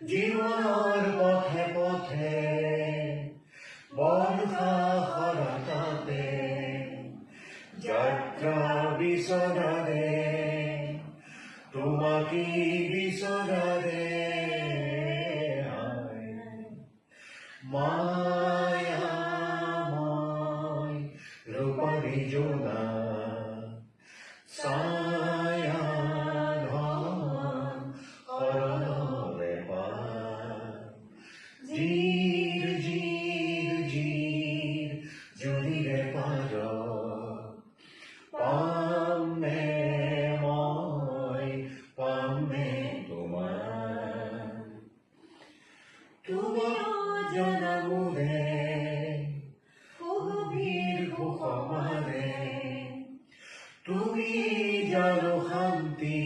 জীবনের পথে পথে বর্ষা হরাটাতে যাত্রা বিসরারে তোমাকে বিসরারে মায়াময় তুমিও জনমুরে গভীর সুখমাৰে তুমি জানো শান্তি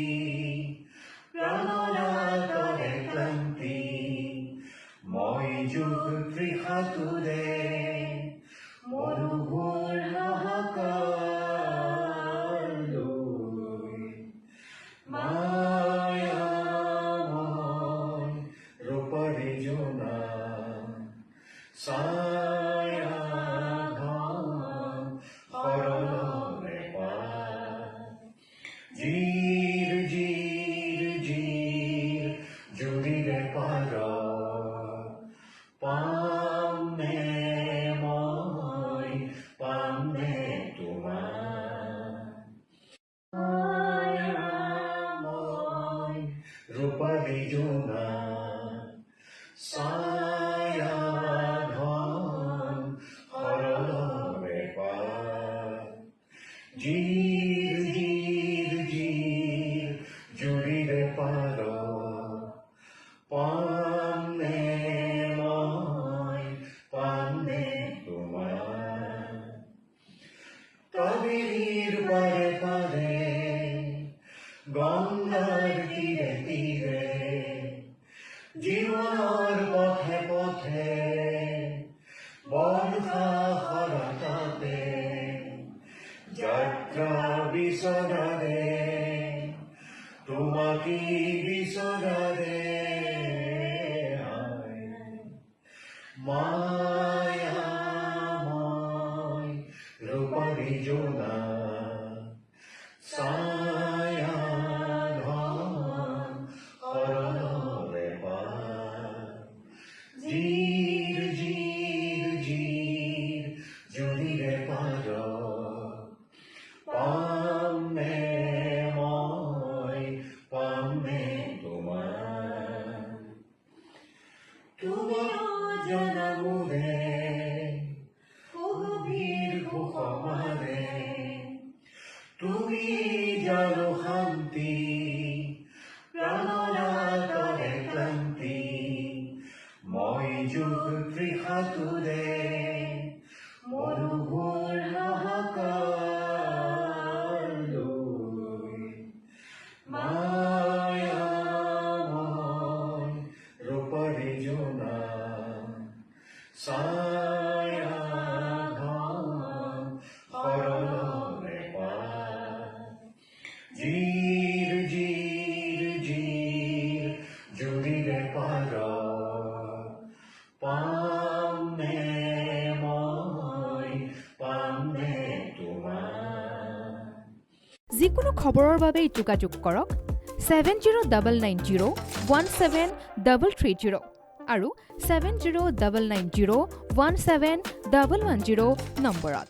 প্ৰাণনাতৰে ক্লান্তি মই যুগ তৃষাতুৰে মনোভুল Rupa Vijuna, Sa গঙ্গার তীরে তীরে জীবনের পথে পথে বর্ষা হরাটাতে যাত্রা বিসরারে তোমাকে বিসরারে মায়াময় রূপারি জোনা ছায়া সুখমাৰে তুমি জানো শান্তি প্ৰাণনাতৰে ক্লান্তি, মই যুগ তৃষাতুৰে মনোভুল হাহাকাৰলৈ মায়াময় ৰূপৰে জোনা ছায়া যিকোনো খবৰৰ বাবে যোগাযোগ কৰক seven zero' double nine zero' one seven double three zero' আৰু seven zero' double nine zero' one seven double one zero' নম্বৰত।